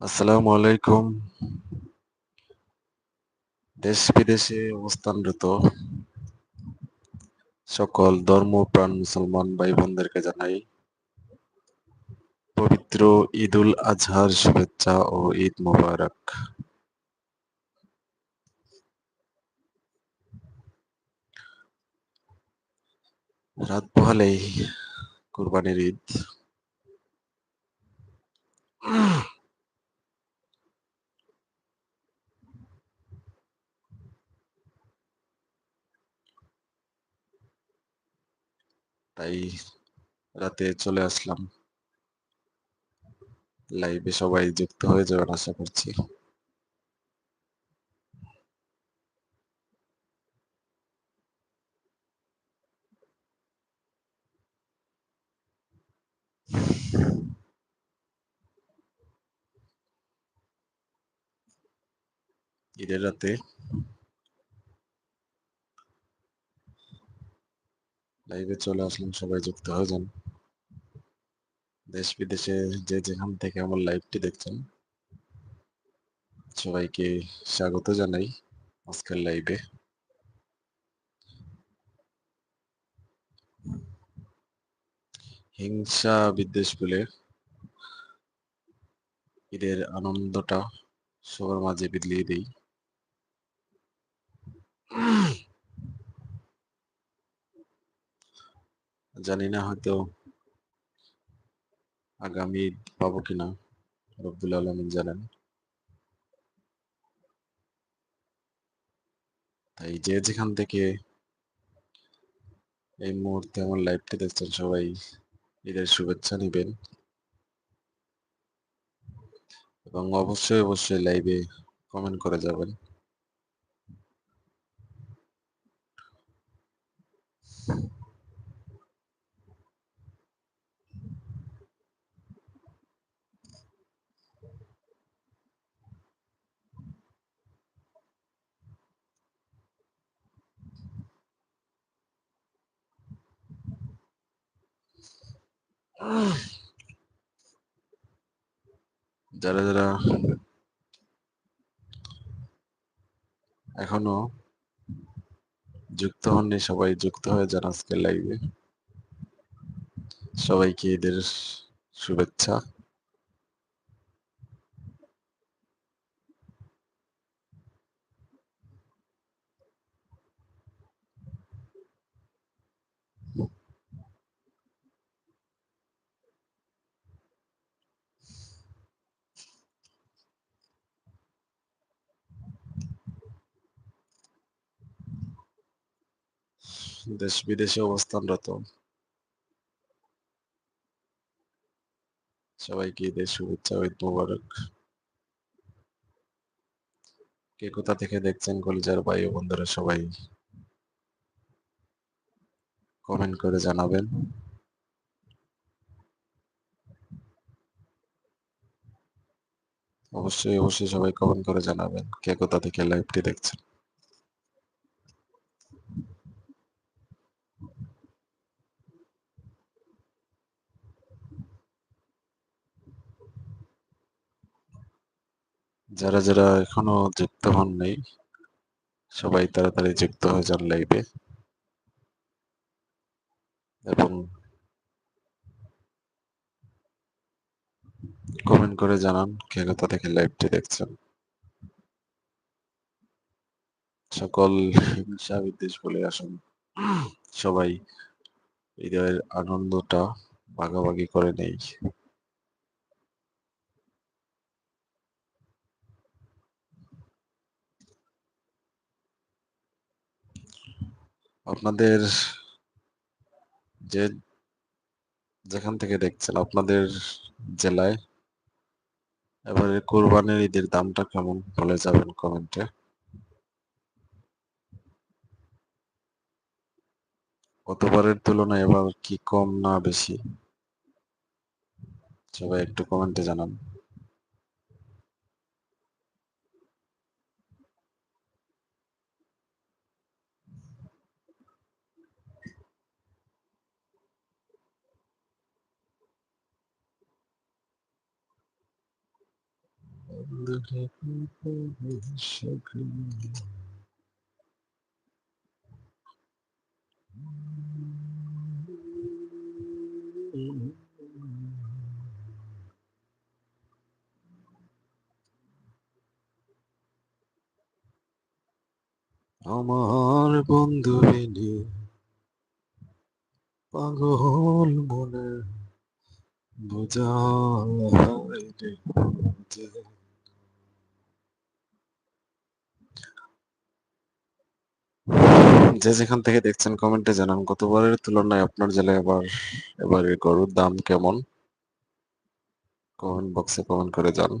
আসসালামু আলাইকুম। দেশ বিদেশে অবস্থানরত সকল ধর্মপ্রাণ মুসলমান ভাই বোনদেরকে জানাই পবিত্র ঈদুল আজহার শুভেচ্ছা ও ঈদ মোবারক। রাত পোহালেই কুরবানির ঈদ। তাই রাতে চলে আসলাম। লাইভে সবাই যুক্ত হয়ে যাবেন আশা করছি। ঈদের রাতে লাইভে চলে আসলাম, সবাই যুক্ত হয়ে যান। দেশ বিদেশে যে যেখান থেকে আমার লাইভটি দেখছেন, সবাইকে স্বাগত জানাই আজকের লাইভে হিংসা বিদ্বেষ বলে ঈদের আনন্দটা সবার মাঝে বিদলিয়ে দেই। জানি না হয়তো আগামী পাবো কিনা, রব্বুল আলমিন জানেন। তাই যে যেখান থেকে এই মুহূর্তে আমার লাইভটি দেখছেন সবাই, ঈদের শুভেচ্ছা নেবেন। এবং অবশ্যই অবশ্যই লাইভে কমেন্ট করে যাবেন। যারা যারা এখনও যুক্ত হননি সবাই যুক্ত হয়ে যান আজকে লাইভে সবাইকে ঈদের শুভেচ্ছা। দেশ বিদেশে অবস্থানরত সবাইকে ঈদের শুভেচ্ছা ঈদ মোবারক। কে কোথা থেকে দেখছেন কলিজার ভাই বন্ধুরা সবাই? কমেন্ট করে জানাবেন। অবশ্যই অবশ্যই সবাই কমেন্ট করে জানাবেন কে কোথা থেকে লাইভটি দেখছেন। যারা যারা এখনও যুক্ত হন নাই সবাই তাড়াতাড়ি যুক্ত হয়ে যান লাইভে এবং কমেন্ট করে জানান কে কোথা থেকে লাইভটি দেখছেন। সকল হিংসা বিদ্বেষ বলে আসুন। সবাই হৃদয়ের আনন্দটা ভাগাভাগি করে নেই। আপনাদের যে, যেখান থেকে দেখছেন আপনাদের জেলায়, এবারে কোরবানির ঈদের দামটা কেমন বলে যাবেন কমেন্টে গতবারের তুলনায় এবার কি কম না বেশি? সবাই একটু কমেন্টে জানান। আমার বন্ধু বিনি পাগল মনে বোঝে। যে যেখান থেকে দেখছেন কমেন্টে জানান, গতবারের তুলনায় আপনার জেলায় এবার, এবারে গরুর দাম কেমন? কমেন্ট বক্সে কমেন্ট করে যান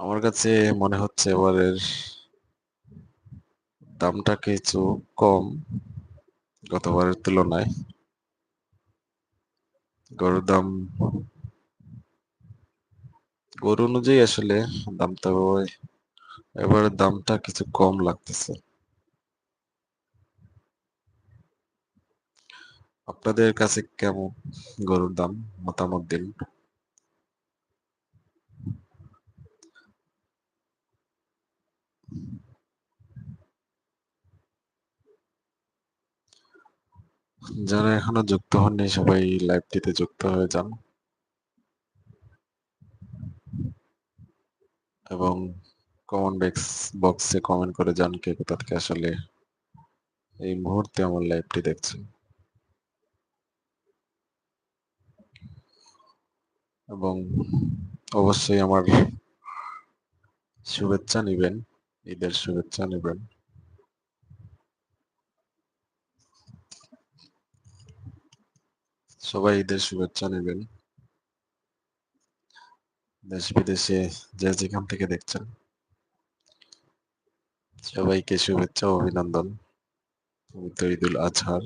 আমার কাছে মনে হচ্ছে এবারের দামটা কিছু কম। গতবারের তুলনায় গরুর দাম গরু অনুযায়ী আসলে দামটা এবার এবারের দামটা কিছু কম লাগতেছে। আপনাদের কাছে কেমন গরুর দাম, মতামত দিন। যারা এখনও যুক্ত হননি, সবাই লাইভটিতে যুক্ত হয়ে যান। এবং কমেন্ট বক্সে কমেন্ট করে যান কে কোথা থেকে আসলে এই মুহূর্তে আমার লাইভটি দেখছেন। এবং অবশ্যই আমার শুভেচ্ছা নিবেন, ঈদের শুভেচ্ছা নেবেন। সবাই ঈদের শুভেচ্ছা নেবেন। দেশ বিদেশে যে যেখান থেকে দেখছেন। সবাইকে শুভেচ্ছা অভিনন্দন। পবিত্র ঈদুল আজহার।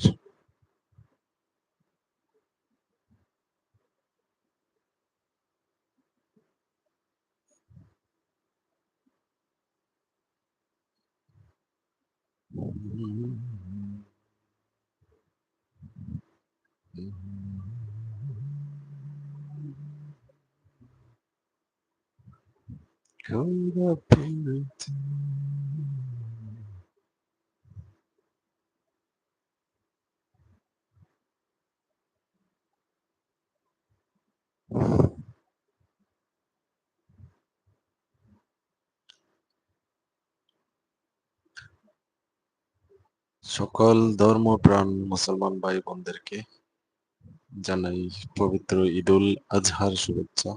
The সকল ধর্মপ্রাণ মুসলমান ভাই বোনদেরকে জানাই পবিত্র ঈদুল আজহার শুভেচ্ছা।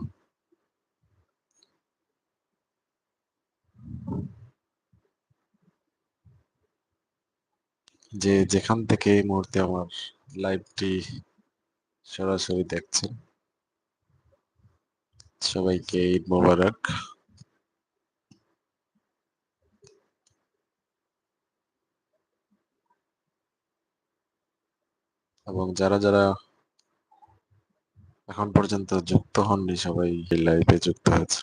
যে যেখান থেকে এই মুহূর্তে আমার লাইভটি সরাসরি দেখছেন, সবাইকে ঈদ মোবারক। এবং যারা যারা এখন পর্যন্ত যুক্ত হননি, সবাই লাইভে যুক্ত হয়েছে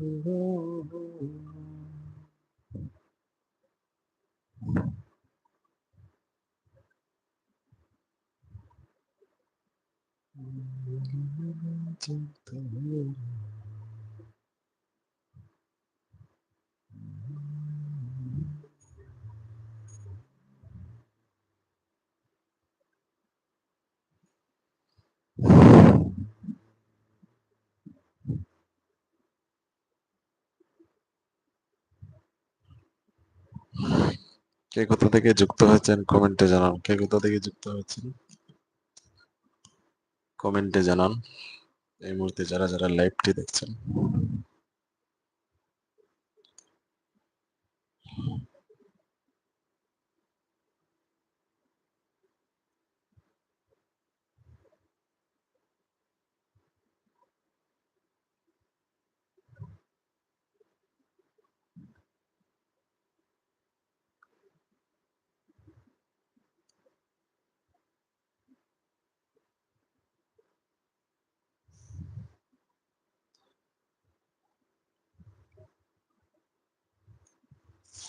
Oh. কে কোথা থেকে যুক্ত হয়েছেন কমেন্টে জানান। কে কোথা থেকে যুক্ত হয়েছেন? কমেন্টে জানান। এই মুহূর্তে যারা যারা লাইভটি দেখছেন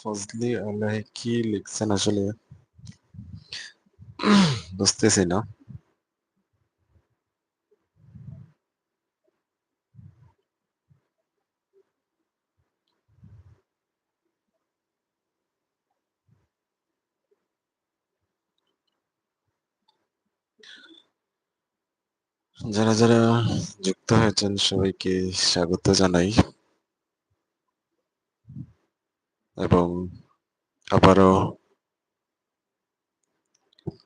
ফজলি আলাহি কি লিখছেন আসলে? বুঝতেছি না। যারা যারা যুক্ত হয়েছেন সবাইকে স্বাগত জানাই। এবং আবারও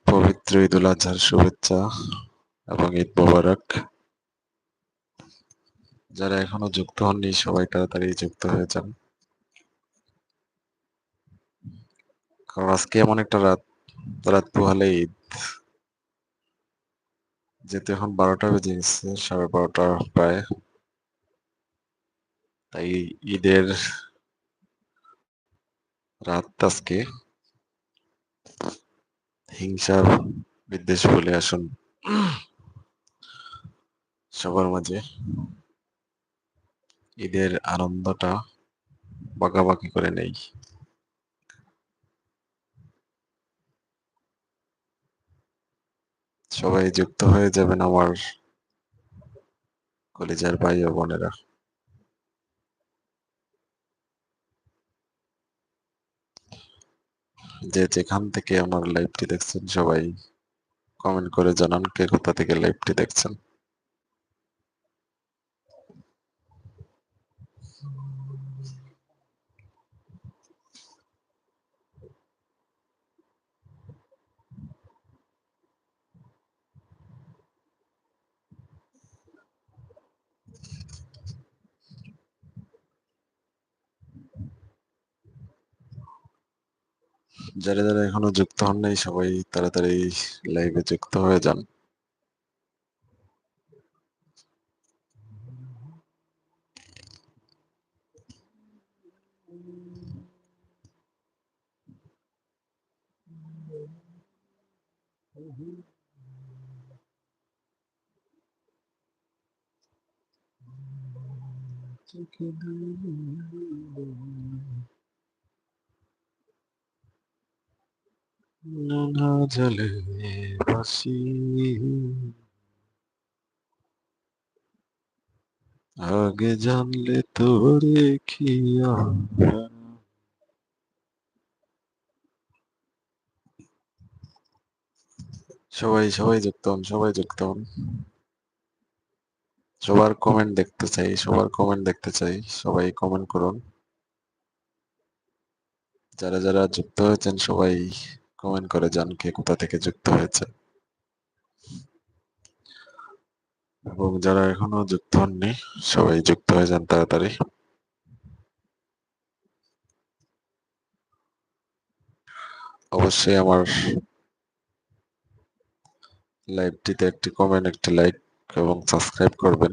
পবিত্র ঈদ উল আজহার শুভেচ্ছা এবং ঈদ মোবারক। যারা এখনও যুক্ত হননি, সবাই তাড়াতাড়ি যুক্ত হয়ে যান। কারণ আজকে এমন একটা রাত রাত পোহালে ঈদ। যেহেতু এখন বারোটা বেজে গেছে, সাড়ে বারোটা প্রায়। তাই ঈদের রাত আজকে। হিংসা বিদ্বেষ বলে আসুন। সবার মাঝে ঈদের আনন্দটা বাঁকাবাকি করে নেই। সবাই যুক্ত হয়ে যাবেন আমার কলিজার ভাই ও বোনেরা। যে যেখান থেকে আমার লাইভটি দেখছেন সবাই কমেন্ট করে জানান কে কোথা থেকে লাইভটি দেখছেন। যারা যারা এখনও যুক্ত হন নাই সবাই তাড়াতাড়ি লাইভে যুক্ত হয়ে যান। আগে জানলে তোরে কি সবাই সবাই যুক্ত হন, সবাই যুক্ত হন। সবার কমেন্ট দেখতে চাই, সবার কমেন্ট দেখতে চাই, সবাই কমেন্ট করুন। যারা যারা যুক্ত হয়েছেন সবাই কমেন্ট করে যান কে কোথা থেকে যুক্ত হয়েছে? এবং যারা এখনও যুক্ত হননি, সবাই যুক্ত হয়ে যান তাড়াতাড়ি। অবশ্যই আমার লাইভটিতে একটি কমেন্ট, একটি লাইক এবং সাবস্ক্রাইব করবেন।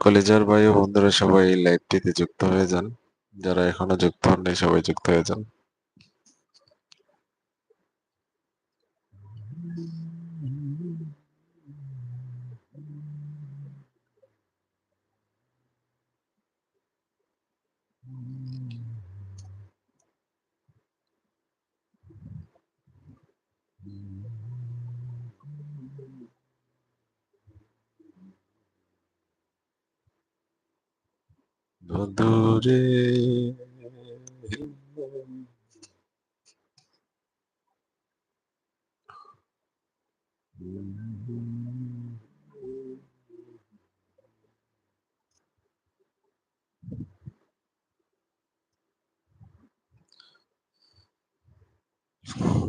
কলেজার ভাই ও বন্ধুরা সবাই এই লাইভটিতে যুক্ত হয়ে যান। যারা এখনও যুক্ত হননি, সবাই যুক্ত হয়ে যান। বন্ধুরে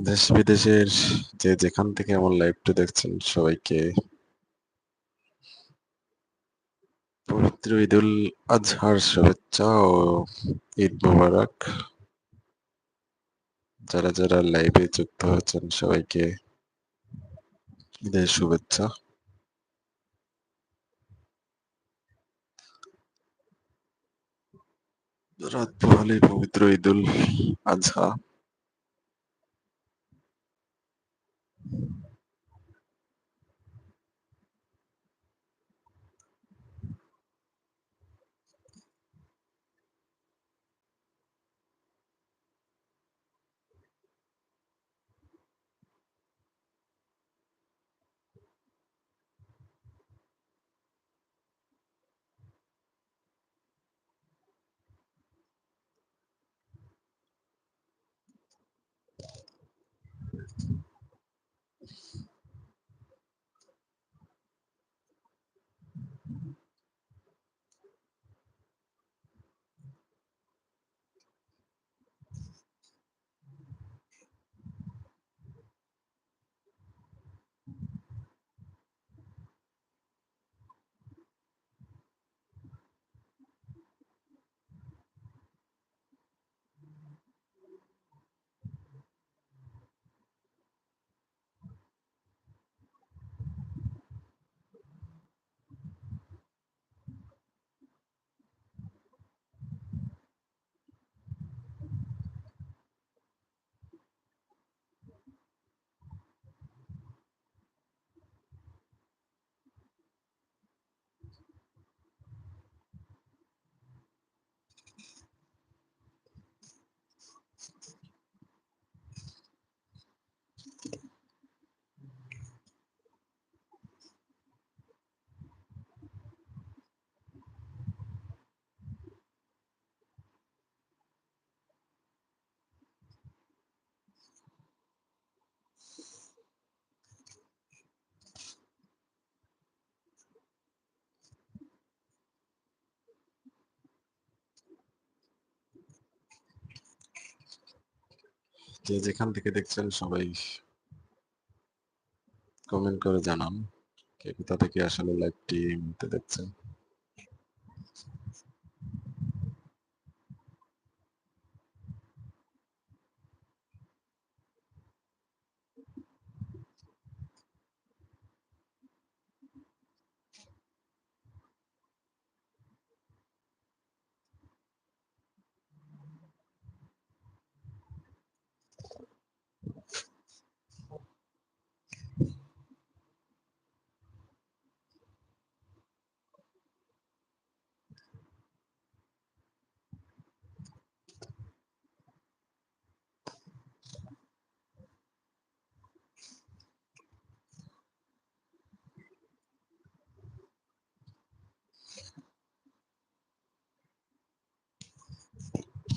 দেশ বিদেশের যে যেখান থেকে আমার লাইভটা দেখছেন সবাইকে পবিত্র ঈদুল আজহার শুভেচ্ছা ও ঈদ মোবারক। যারা যারা লাইভে যুক্ত হয়েছেন সবাইকে ঈদের শুভেচ্ছা। রাত পোহালেই পবিত্র ঈদুল আজহা যে যেখান থেকে দেখছেন সবাই কমেন্ট করে জানান কে কোথা থেকে আসলে লাইভটি দেখছেন।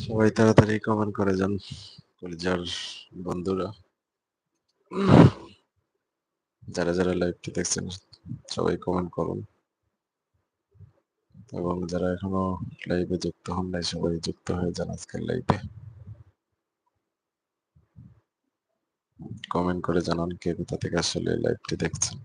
সবাই তাড়াতাড়ি কমেন্ট করে যান, কলিজার বন্ধুরা। যারা যারা লাইভটি দেখছেন, সবাই কমেন্ট করুন। এবং যারা এখনও লাইভে যুক্ত হন নাই, সবাই যুক্ত হয়ে যান আজকের লাইভে কমেন্ট করে জানান কে কোথা থেকে আসলে লাইভটি দেখছেন।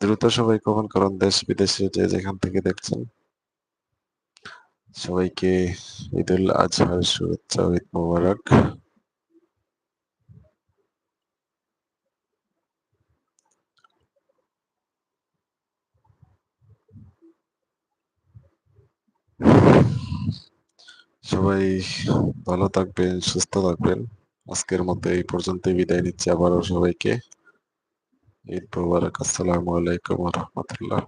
দ্রুত সবাই কমেন্ট করুন দেশ বিদেশে যে যেখান থেকে দেখছেন, সবাইকে ঈদুল আজহার শুভেচ্ছা ঈদ মোবারক। সবাই ভালো থাকবেন, সুস্থ থাকবেন। আজকের মতো এই পর্যন্ত বিদায় নিচ্ছি আবারও সবাইকে। ঈদ মোবারক, আসসালামু আলাইকুম রহমতুল্লাহ।